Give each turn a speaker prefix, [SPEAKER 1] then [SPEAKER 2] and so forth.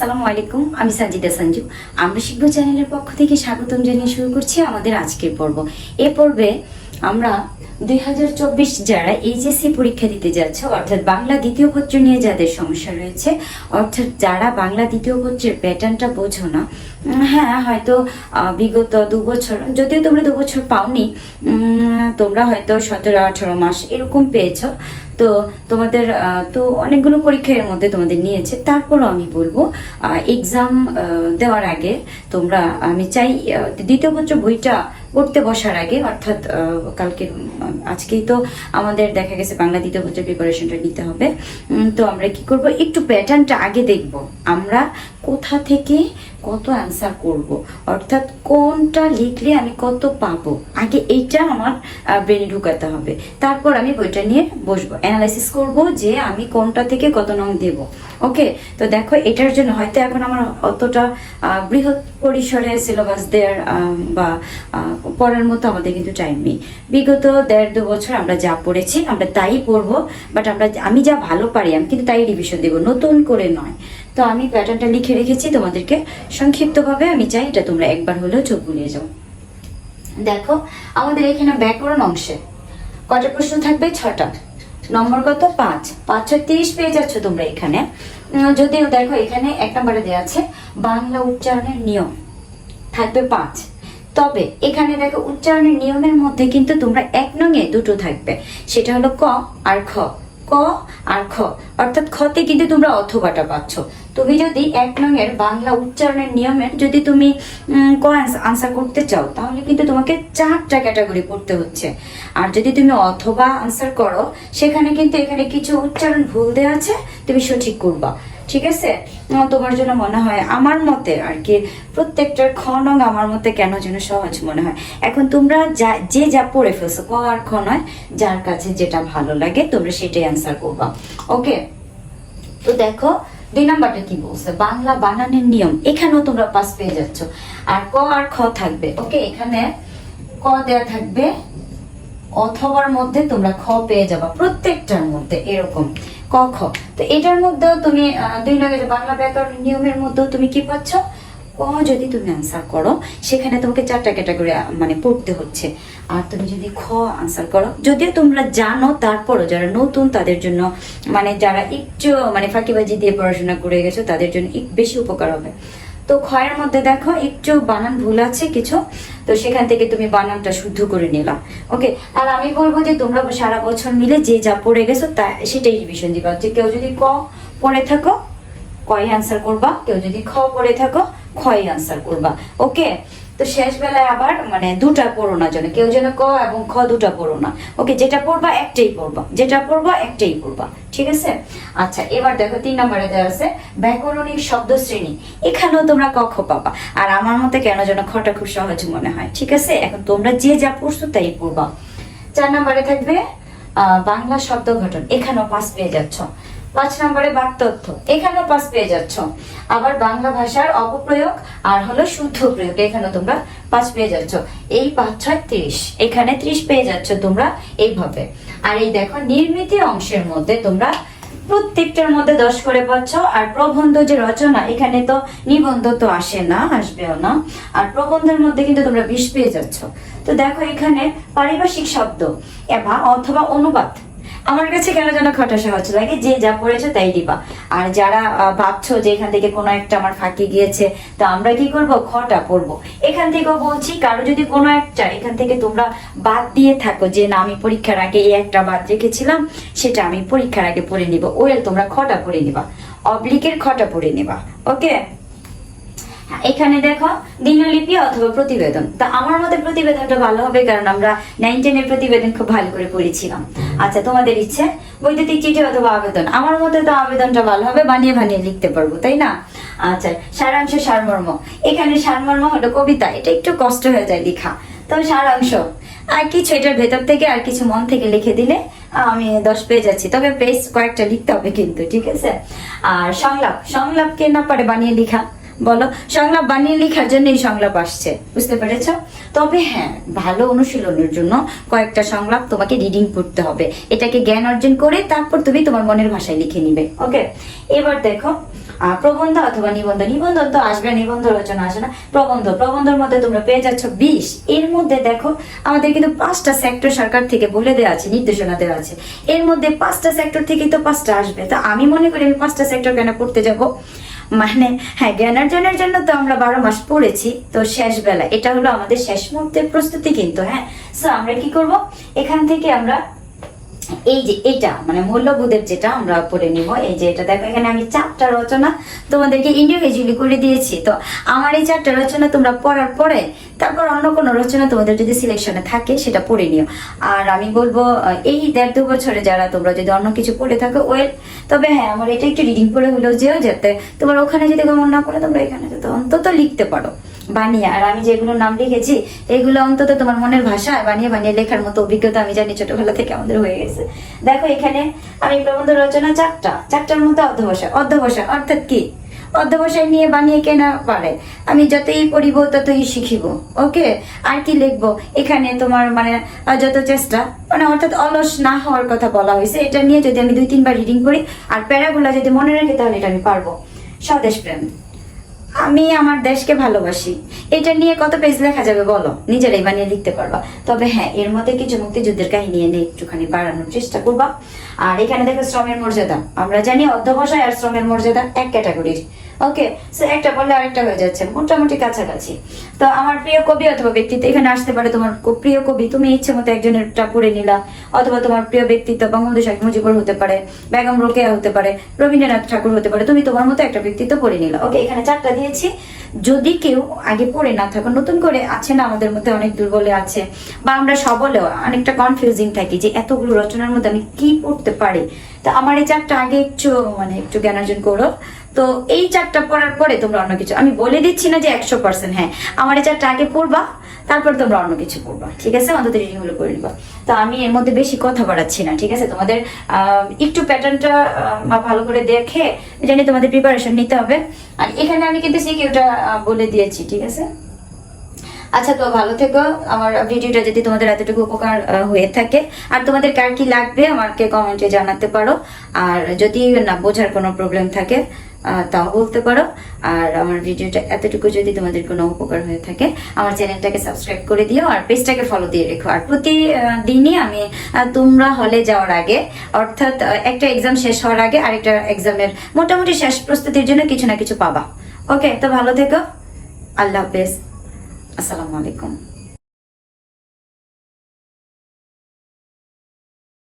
[SPEAKER 1] আসসালামু আলাইকুম, আমি সাজিদা সঞ্জু। আমরা শিখব চ্যানেলের পক্ষ থেকে স্বাগতম জানিয়ে শুরু করছি আমাদের আজকের পর্ব। এ পর্বে আমরা দুই হাজার চব্বিশ যারা এইচএসসি পরীক্ষা দিতে যাচ্ছে, অর্থাৎ বাংলা দ্বিতীয় পত্র নিয়ে যাদের সমস্যা রয়েছে, অর্থাৎ যারা বাংলা দ্বিতীয় পত্রের প্যাটার্নটা বোঝো না হ্যাঁ হয়তো বিগত দু বছর, যদিও তোমরা দু বছর পাওনি তোমরা হয়তো সতেরো, আঠারো মাস এরকম পেয়েছ তো তোমাদের তো অনেকগুলো পরীক্ষার মধ্যে তোমাদের নিয়েছে, তারপরও আমি বলব এক্সাম দেওয়ার আগে তোমরা, আমি চাই দ্বিতীয় পত্র বইটা পড়তে বসার আগে, অর্থাৎ কালকে, আজকেই তো আমাদের দেখা গেছে বাংলা দ্বিতীয় পত্রের প্রিপারেশনটা নিতে হবে তো আমরা কি করব, একটু প্যাটার্নটা আগে দেখব। আমরা কোথা থেকে কত অ্যান্সার করব? অর্থাৎ কোনটা লিখলে আমি কত পাবো? আগে এইটা আমার ব্রেনে ঢুকাতে হবে। তারপর আমি বইটা নিয়ে বসবো। অ্যানালাইসিস করব যে আমি কোনটা থেকে কত নং দেব। ওকে তো দেখো, এটার জন্য হয়তো এখন আমার অতটা বৃহৎ পরিসরে সিলেবাস দেওয়ার বা পড়ার মতো আমাদের কিন্তু টাইম নেই। বিগত দেড় দু বছর আমরা যা পড়েছি, আমরা তাই পড়ব বাট আমরা আমি যা ভালো পারি, আমি কিন্তু তাই রিভিশন দেবো। নতুন করে নয়। তো আমি প্যাটার্নটা লিখে রেখেছি তোমাদেরকে। সংক্ষিপ্তভাবে আমি চাই এটা তোমরা একবার হলেও চোখ বুলিয়ে যাও। দেখো, আমাদের এখানে ব্যাকরণ অংশে কটা প্রশ্ন থাকবে? ছটা। নম্বর কত? পাঁচ। পাঁচ, ছয়, তিরিশ পেয়ে যাচ্ছ তোমরা এখানে। যদিও দেখো, এখানে এক নম্বরে দেওয়া আছে, বাংলা উচ্চারণের নিয়ম থাকবে পাঁচ। তবে এখানে দেখো, উচ্চারণের নিয়মের মধ্যে কিন্তু তোমরা এক নঙে দুটো থাকবে। সেটা হলো ক আর খ। ক আর খ। অর্থাৎ খতে কিন্তু তোমরা অথবাটা পাচ্ছ। তুমি যদি এক নং এর বাংলা উচ্চারণের নিয়মে যদি তুমি ক আনসার করতে চাও, তাহলে কিন্তু তোমাকে চারটা ক্যাটাগরি করতে হচ্ছে। আর যদি তুমি অথবা আনসার করো, সেখানে কিন্তু এখানে কিছু উচ্চারণ ভুল দেওয়া আছে, তুমি সঠিক করবা। ঠিক আছে? তোমার জন্য মনে হয়, আমার মতে আর কি, প্রত্যেকটার খ নং আমার মতে কেন যেন সহজ মনে হয়। এখন তোমরা যা, যে যা পড়ে ফেলছো ক আর খ নয় যার কাছে যেটা ভালো লাগে, তোমরা সেটাই অ্যান্সার করবা। ওকে তো দেখো, দুই নাম্বারটা কি বলছে? বাংলা বানানের নিয়ম, এখানেও তোমরা পাস পেয়ে যাচ্ছ। আর ক আর খ থাকবে। ওকে এখানে ক দেয়া থাকবে, অথবার মধ্যে তোমরা খ পেয়ে যাবা, প্রত্যেকটার মধ্যে, এরকম। ক খ। তো এটার মধ্যেও তুমি দুই নগের বাংলা ব্যাকরণ নিয়মের মধ্যেও তুমি কি পাচ্ছ? ক যদি তুমি আনসার করো, সেখানে তোমাকে চারটা ক্যাটাগরি মানে পড়তে হচ্ছে। আর তুমি যদি খ আনসার করো, যদিও তোমরা জানো তারপরও যারা নতুন তাদের জন্য মানে যারা একটু মানে ফাঁকিবাজি দিয়ে পড়াশোনা করে গেছো, তাদের জন্য বেশি উপকার হবে। তো ক্ষয়ের মধ্যে দেখো, একটু বানান ভুল আছে কিছু, তো সেখান থেকে তুমি বানানটা শুদ্ধ করে নিলাম ওকে, আর আমি বলব যে তোমরা সারা বছর মিলে যে যা পড়ে গেছো তা, সেটাই রিভিশন দিবা। যে কেউ যদি ক পড়ে থাকো, কয় আনসার করবা, কেউ যদি খ পড়ে থাকো খয় আনসার করবা। ওকে তো শেষ বেলায় আবার মানে দুটা পড়ো না যেন, কেউ যেন ক এবং খ দুটা পড়ো না। ওকে যেটা পড়বা একটাই পড়বা, যেটা পড়বা একটাই পড়বা, ঠিক আছে? আচ্ছা এবার দেখো তিন নম্বরে দেওয়া আছে, ব্যাকরণিক শব্দ শ্রেণি। এখানেও তোমরা ক, খ পাবা। আর আমার মতে কেন যেন খটা খুব সহজ মনে হয়, ঠিক আছে? এখন তোমরা যে যা পড়ছো তাই পড়বা। চার নম্বরে থাকবে বাংলা শব্দ গঠন। এখানেও পাস পেয়ে যাচ্ছ। পাঁচ নম্বরে বাক তথ্য। এখানেও পাস পেয়ে যাচ্ছ। আবার বাংলা ভাষার অপপ্রয়োগ আর হলো শুদ্ধ প্রয়োগ, এখানেও তোমরা পাঁচ পেয়ে যাচ্ছ। এই পাঁচ ছয় ত্রিশ, এখানে ত্রিশ পেয়ে যাচ্ছ তোমরা এইভাবে। আর এই দেখো, নির্মিত অংশের মধ্যে তোমরা প্রত্যেকটার মধ্যে দশ করে পাচ্ছ। আর প্রবন্ধ যে রচনা, এখানে তো নিবন্ধ তো আসে না, আসবেও না। আর প্রবন্ধের মধ্যে কিন্তু তোমরা বিষ পেয়ে যাচ্ছ। তো দেখো এখানে পারিভাষিক শব্দ এবা অথবা অনুবাদ। আমার কাছে কেন যেন খটা সহজ লাগে যে যা পড়েছো তাই দিবা। আর যারা ভাবছ যে এখান থেকে কোনো একটা আমার ফাঁকি গিয়েছে, তো আমরা কি করব? খটা পড়ব। এখান থেকেও বলছি, কারও যদি কোনো একটা এখান থেকে তোমরা বাদ দিয়ে থাকো যে না, আমি পরীক্ষার আগে এই একটা বাদ রেখেছিলাম, সেটা আমি পরীক্ষার আগে পড়ে নিব। ওয়েল, তোমরা খটা পড়ে নিবা। অবলিকের খটা পড়ে নিবা। ওকে? এখানে দেখো দিনলিপি অথবা প্রতিবেদন। তা আমার মতে প্রতিবেদনটা ভালো হবে, কারণ আমরা নাইন টেনের প্রতিবেদন খুব ভালো করে পড়েছিলাম। আচ্ছা তোমাদের ইচ্ছে? বৈদ্যুতিক চিঠি অথবা আবেদন? আমার মতে তো আবেদনটা ভালো হবে, বানিয়ে বানিয়ে লিখতে পারব, তাই না? আচ্ছা সারাংশ সারমর্ম। এখানে সারমর্ম হলো কবিতা, এটা একটু কষ্ট হয়ে যায় লেখা। তো সারাংশ, আর কিছু এটার ভেতর থেকে আর কিছু মন থেকে লিখে দিলে, আমি দশ পেয়ে যাচ্ছি। তবে পেজ কয়েকটা লিখতে হবে কিন্তু, ঠিক আছে? আর সংলাপ, সংলাপকে না পারে বানিয়ে লেখা। বলো, সংলাপ বানিয়ে লেখার জন্য এই সংলাপ আসছে, বুঝতে পেরেছ? তবে হ্যাঁ ভালো অনুশীলনের জন্য কয়েকটা সংলাপ তোমাকে রিডিং পড়তে হবে। এটাকে জ্ঞান অর্জন করে তারপর তুমি তোমার মনের ভাষায় লিখে নিবে ওকে এবার দেখো প্রবন্ধ অথবা নিবন্ধ। নিবন্ধ তো আসবে, নিবন্ধ রচনা আসে না। প্রবন্ধ, প্রবন্ধের মধ্যে তোমরা পেয়ে যাচ্ছ বিশ। এর মধ্যে দেখো, আমাদের কিন্তু পাঁচটা সেক্টর সরকার থেকে বলে দেওয়া আছে, নির্দেশনা দেওয়া আছে। এর মধ্যে পাঁচটা সেক্টর থেকেই তো পাঁচটা আসবে। তো আমি মনে করি আমি পাঁচটা সেক্টর কেন পড়তে যাব? মানে হ্যাঁ জ্ঞানার্জনের জন্য তো আমরা বারো মাস পড়েছি, তো শেষ বেলা এটা হলো আমাদের শেষ মুহূর্তের প্রস্তুতি কিন্তু হ্যাঁ? সো আমরা কি করব? এখান থেকে আমরা এই যে এটা মানে মূল্যবোধের যেটা আমরা পড়ে নিব, এই যে এটা দেখো, এখানে আমি চারটা রচনা তোমাদেরকে ইন্ডিভিজুয়ালি করে দিয়েছি। তো আমার এই চারটা রচনা তোমরা পড়ার পরে তারপর অন্য কোনো রচনা তোমাদের যদি সিলেকশনে থাকে, সেটা পড়ে নিও। আর আমি বলব এই দেড় দু বছরে যারা তোমরা যদি অন্য কিছু পড়ে থাকো ওয়েল তবে হ্যাঁ আমার এটা একটু রিডিং করে হলেও যেও, যাতে তোমার ওখানে যদি কেমন না পড়ে তোমরা এখানে যাতে অন্তত লিখতে পারো। বানিয়ে। আর আমি যেগুলো নাম লিখেছি, এগুলো অন্তত তোমার মনের ভাষায় বানিয়ে বানিয়ে লেখার মতো অভিজ্ঞতা আমি জানি ছোটবেলা থেকে আমাদের হয়ে গেছে। দেখো এখানে আমি প্রবন্ধ রচনা চারটা। চারটার মধ্যে অধ্যবসায় অধ্যবসায় অর্থাৎ কি? অধ্যবসায় নিয়ে বানিয়ে কেনা পারে? আমি যতই পড়িব, ততই শিখিব। ওকে? আর কি লিখব? এখানে তোমার মানে যত চেষ্টা মানে অর্থাৎ অলস না হওয়ার কথা বলা হয়েছে। এটা নিয়ে যদি আমি দুই তিনবার রিডিং করি, আর প্যারাগুলো যদি মনে রাখি, তাহলে এটা আমি পারব। স্বদেশ প্রেম। আমি আমার দেশকে ভালোবাসি। এটা নিয়ে কত পেজ লেখা যাবে বলো? নিজেরাই বানিয়ে লিখতে পারবা। তবে হ্যাঁ এর মধ্যে কিছু মুক্তিযুদ্ধের কাহিনী এনে একটুখানি বাড়ানোর চেষ্টা করবা। আর এখানে দেখো শ্রমের মর্যাদা। আমরা জানি অধ্যবসায় আর শ্রমের মর্যাদা এক ক্যাটাগরির ওকে সো একটা বললে আরেকটা হয়ে যাচ্ছে, মোটামুটি কাছাকাছি। তো আমার প্রিয় কবি অথবা ব্যক্তিত্ব এখানে আসতে পারে, তোমার প্রিয় কবি, তুমি ইচ্ছে মতো একজনেরটা পড়ে নিলা, অথবা তোমার প্রিয় ব্যক্তিত্ব বঙ্গবন্ধু শেখ মুজিবুর হতে পারে, বেগম রোকেয়া হতে পারে, রবীন্দ্রনাথ ঠাকুর হতে পারে, তুমি তোমার মতো একটা ব্যক্তিত্ব পড়ে নিলা। ওকে এখানে চারটা দিয়েছি। যদি কেউ আগে পড়ে না থাকো, নতুন করে আছে না আমাদের মধ্যে অনেক দুর্বলে আছে, বা আমরা সবলেও অনেকটা কনফিউজিং থাকি যে এতগুলো রচনার মধ্যে আমি কি পড়তে পারি? তো আমার এই চারটা আগে একটু মানে একটু জ্ঞান অর্জন করো। তো এই চারটা পড়ার পরে তোমরা অন্য কিছু আমি বলে দিচ্ছি না যে একশো পার্সেন্ট হ্যাঁ। আমার এই চারটা আগে পড়বা, তারপর তোমরা অন্য কিছু করবা ঠিক আছে? অন্তত রিডিংগুলো করে নিবা। তো আমি এর মধ্যে বেশি কথা বাড়াচ্ছি না, ঠিক আছে? তোমাদের একটু প্যাটার্নটা ভালো করে দেখে, জানি তোমাদের প্রিপারেশন নিতে হবে। আর এখানে আমি কিন্তু সিকিউটা বলে দিয়েছি, ঠিক আছে? আচ্ছা তো ভালো থেকো। আমার ভিডিওটা যদি তোমাদের এতটুকু উপকার হয়ে থাকে। আর তোমাদের কার কি লাগবে আমাকে কমেন্টে জানাতে পারো। আর যদি না বোঝার কোনো প্রবলেম থাকে তাও বলতে পারো। আর আমার ভিডিওটা এতটুকু যদি তোমাদের কোনো উপকার হয়ে থাকে আমার চ্যানেলটাকে সাবস্ক্রাইব করে দিও আর পেজটাকে ফলো দিয়ে রেখো। আর প্রতি আহ, দিনই আমি তোমরা হলে যাওয়ার আগে অর্থাৎ একটা এক্সাম শেষ হওয়ার আগে আরেকটা এক্সামের মোটামুটি শেষ প্রস্তুতির জন্য কিছু না কিছু পাবা। ওকে তো ভালো থেকো। আল্লাহ হাফেজ। আসসালামু আলাইকুম।